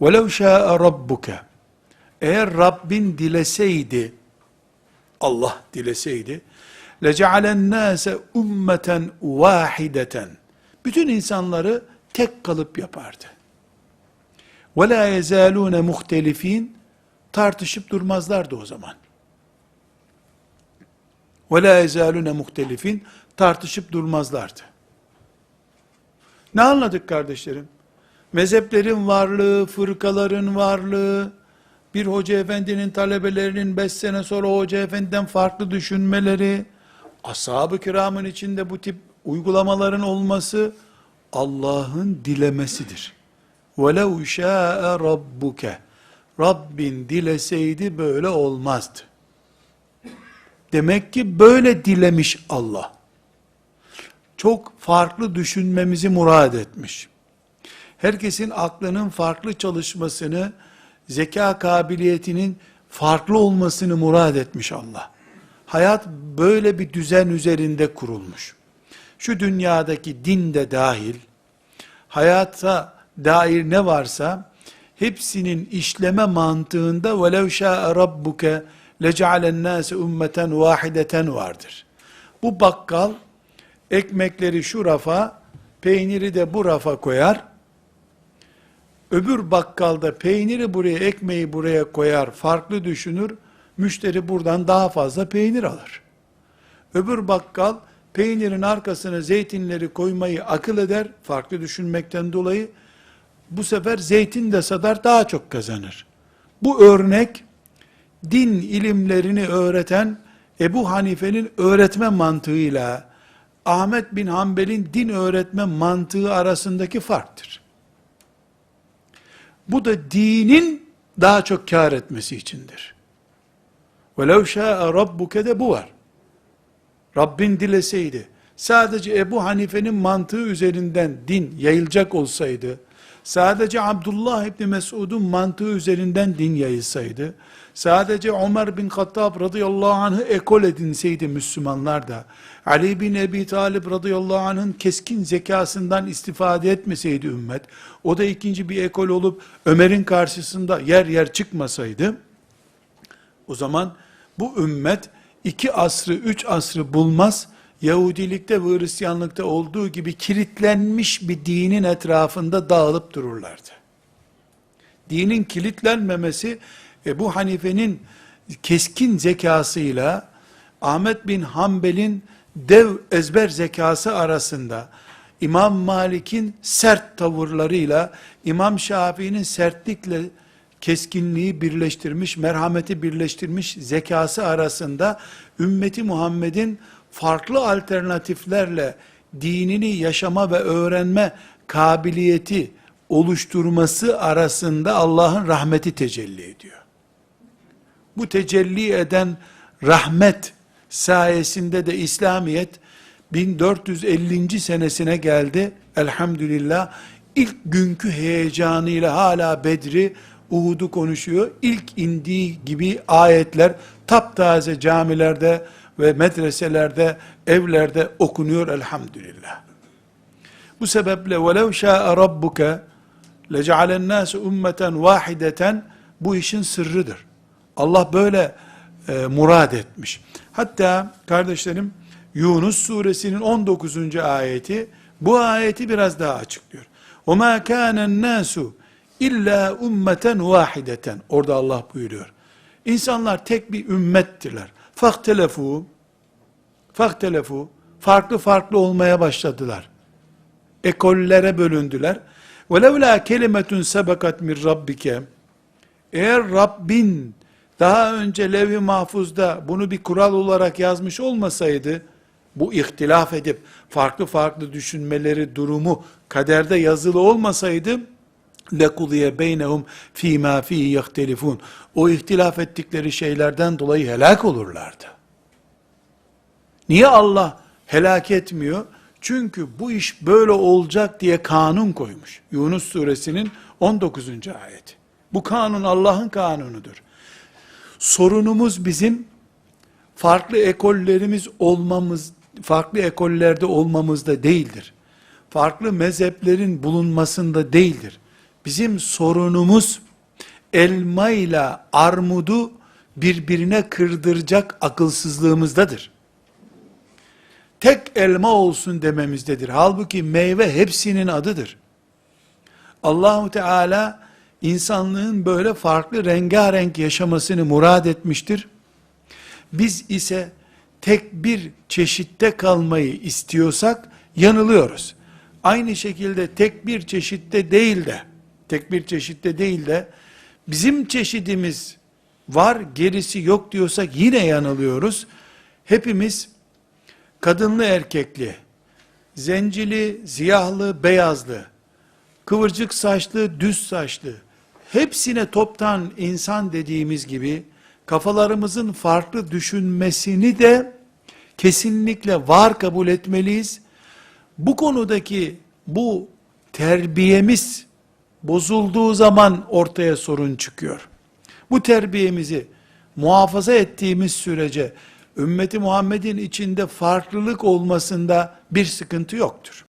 وَلَوْ شَاءَ رَبُّكَ Eğer Rabbin dileseydi, Allah dileseydi, لَجَعَلَ النَّاسَ ummeten vahideten. Bütün insanları tek kalıp yapardı. وَلَا يَزَالُونَ muhtelifin Tartışıp durmazlardı o zaman. وَلَا يَزَالُونَ muhtelifin Tartışıp durmazlardı. Ne anladık kardeşlerim? Mezheplerin varlığı, fırkaların varlığı, bir hoca efendinin talebelerinin beş sene sonra hoca efendiden farklı düşünmeleri, ashab-ı kiramın içinde bu tip uygulamaların olması, Allah'ın dilemesidir. وَلَوْ شَاءَ رَبُّكَ Rabbin dileseydi böyle olmazdı. Demek ki böyle dilemiş Allah. Çok farklı düşünmemizi murad etmiş. Herkesin aklının farklı çalışmasını, zeka kabiliyetinin farklı olmasını murad etmiş Allah. Hayat böyle bir düzen üzerinde kurulmuş. Şu dünyadaki din de dahil, hayata dair ne varsa, hepsinin işleme mantığında وَلَوْ شَاءَ رَبُّكَ لَجَعَلَ النَّاسِ اُمَّةً وَاحِدَةً vardır. Bu bakkal, ekmekleri şu rafa, peyniri de bu rafa koyar, öbür bakkalda peyniri buraya, ekmeği buraya koyar, farklı düşünür, müşteri buradan daha fazla peynir alır. Öbür bakkal, peynirin arkasına zeytinleri koymayı akıl eder, farklı düşünmekten dolayı, bu sefer zeytin de satar daha çok kazanır. Bu örnek din ilimlerini öğreten Ebu Hanife'nin öğretme mantığıyla Ahmet bin Hanbel'in din öğretme mantığı arasındaki farktır. Bu da dinin daha çok kar etmesi içindir. وَلَوْ شَاءَ رَبُّكَ de bu var. Rabbin dileseydi, sadece Ebu Hanife'nin mantığı üzerinden din yayılacak olsaydı, sadece Abdullah İbni Mesud'un mantığı üzerinden din yayılsaydı, sadece Ömer bin Hattab radıyallahu anh'ı ekol edinseydi Müslümanlar da, Ali bin Ebi Talib radıyallahu anh'ın keskin zekasından istifade etmeseydi ümmet, o da ikinci bir ekol olup Ömer'in karşısında yer yer çıkmasaydı, o zaman bu ümmet iki asrı, üç asrı bulmaz, Yahudilikte ve Hristiyanlıkta olduğu gibi kilitlenmiş bir dinin etrafında dağılıp dururlardı. Dinin kilitlenmemesi Ebu Hanife'nin keskin zekasıyla Ahmet bin Hanbel'in dev ezber zekası arasında İmam Malik'in sert tavırlarıyla İmam Şafii'nin sertlikle keskinliği birleştirmiş, merhameti birleştirmiş zekası arasında ümmeti Muhammed'in farklı alternatiflerle dinini yaşama ve öğrenme kabiliyeti oluşturması arasında Allah'ın rahmeti tecelli ediyor. Bu tecelli eden rahmet sayesinde de İslamiyet 1450. senesine geldi. Elhamdülillah ilk günkü heyecanıyla hala Bedri, Uhud'u konuşuyor. İlk indiği gibi ayetler taptaze camilerde ve medreselerde, evlerde okunuyor elhamdülillah. Bu sebeple وَلَوْ شَاءَ رَبُّكَ لَجَعَلَ النَّاسُ اُمَّةً وَاحِدَةً Bu işin sırrıdır. Allah böyle e, murad etmiş. Hatta kardeşlerim Yunus suresinin 19. ayeti bu ayeti biraz daha açıklıyor. وَمَا كَانَ النَّاسُ illa ummeten vahideten. Orada Allah buyuruyor. İnsanlar tek bir ümmettirler. Faktelefu, faktelefu, farklı farklı olmaya başladılar. Ekollere bölündüler. وَلَوْلَا kelimetun sebekat min rabbike eğer Rabbin daha önce levh-i mahfuzda bunu bir kural olarak yazmış olmasaydı, bu ihtilaf edip farklı farklı düşünmeleri durumu kaderde yazılı olmasaydı, lekudiye beynehum fîmâ fîhî yehtelifûn. O ihtilaf ettikleri şeylerden dolayı helak olurlardı. Niye Allah helak etmiyor? Çünkü bu iş böyle olacak diye kanun koymuş. Yunus suresinin 19. ayeti. Bu kanun Allah'ın kanunudur. Sorunumuz bizim farklı ekollerimiz olmamız, farklı ekollerde olmamızda değildir. Farklı mezheplerin bulunmasında değildir. Bizim sorunumuz elma ile armudu birbirine kırdıracak akılsızlığımızdadır. Tek elma olsun dememizdedir. Halbuki meyve hepsinin adıdır. Allahu Teala insanlığın böyle farklı rengarenk yaşamasını murad etmiştir. Biz ise tek bir çeşitte kalmayı istiyorsak yanılıyoruz. Aynı şekilde tek bir çeşitte değil de tek bir çeşitte değil de bizim çeşidimiz var gerisi yok diyorsak yine yanılıyoruz. Hepimiz kadınlı erkekli, zencili, siyahlı, beyazlı, kıvırcık saçlı, düz saçlı, hepsine toptan insan dediğimiz gibi, kafalarımızın farklı düşünmesini de kesinlikle var kabul etmeliyiz. Bu konudaki bu terbiyemiz bozulduğu zaman ortaya sorun çıkıyor. Bu terbiyemizi muhafaza ettiğimiz sürece ümmeti Muhammed'in içinde farklılık olmasında bir sıkıntı yoktur.